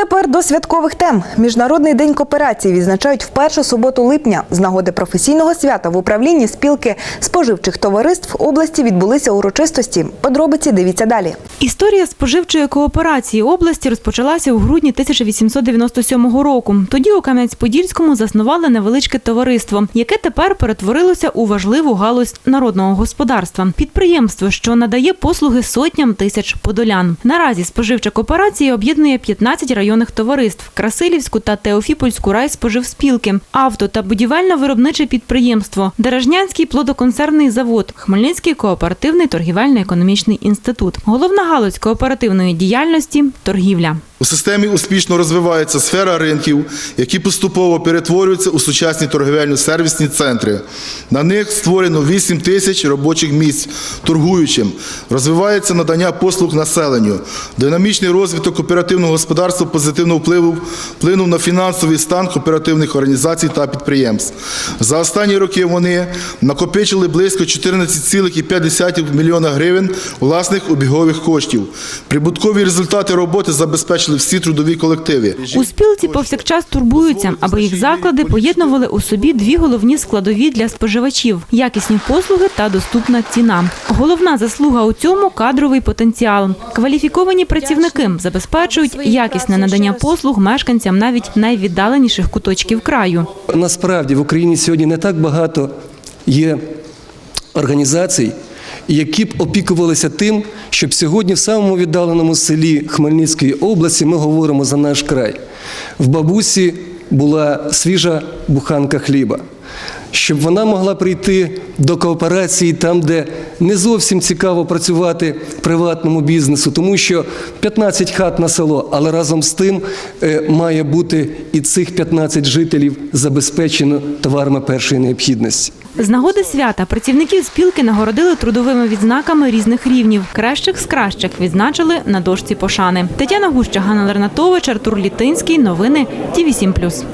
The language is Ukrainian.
Тепер до святкових тем. Міжнародний день кооперації відзначають в першу суботу липня. З нагоди професійного свята в управлінні спілки споживчих товариств області відбулися урочистості. Подробиці дивіться далі. Історія споживчої кооперації області розпочалася у грудні 1897 року. Тоді у Кам'янець-Подільському заснували невеличке товариство, яке тепер перетворилося у важливу галузь народного господарства. Підприємство, що надає послуги сотням тисяч подолян. Наразі споживча кооперація об'єднує 15 районних товариств: Красилівську та Теофіпольську райспоживспілки, авто та будівельно-виробниче підприємство, Дережнянський плодоконсервний завод, Хмельницький кооперативний торгівельно-економічний інститут. Головна галузь кооперативної діяльності торгівля. У системі успішно розвивається сфера ринків, які поступово перетворюються у сучасні торговельно-сервісні центри. На них створено 8 тисяч робочих місць торгуючим. Розвивається надання послуг населенню. Динамічний розвиток кооперативного господарства позитивно впливав, вплинув на фінансовий стан кооперативних організацій та підприємств. За останні роки вони накопичили близько 14,5 мільйона гривень власних обігових коштів. Прибуткові результати роботи забезпечили всі трудові колективи. У спілці повсякчас турбуються, аби їх заклади поєднували у собі дві головні складові для споживачів: якісні послуги та доступна ціна. Головна заслуга у цьому кадровий потенціал. Кваліфіковані працівники забезпечують якісне надання послуг мешканцям навіть найвіддаленіших куточків краю. Насправді в Україні сьогодні не так багато є організацій, які б опікувалися тим, щоб сьогодні в самому віддаленому селі Хмельницької області ми говоримо за наш край. В бабусі була свіжа буханка хліба. Щоб вона могла прийти до кооперації там, де не зовсім цікаво працювати приватному бізнесу, тому що 15 хат на село, але разом з тим е, має бути і цих 15 жителів забезпечено товарами першої необхідності. З нагоди свята працівників спілки нагородили трудовими відзнаками різних рівнів. Кращих з кращих відзначили на дошці пошани. Тетяна Гуща, Ганна Лернатович, Артур Літинський. Новини Ті 7+.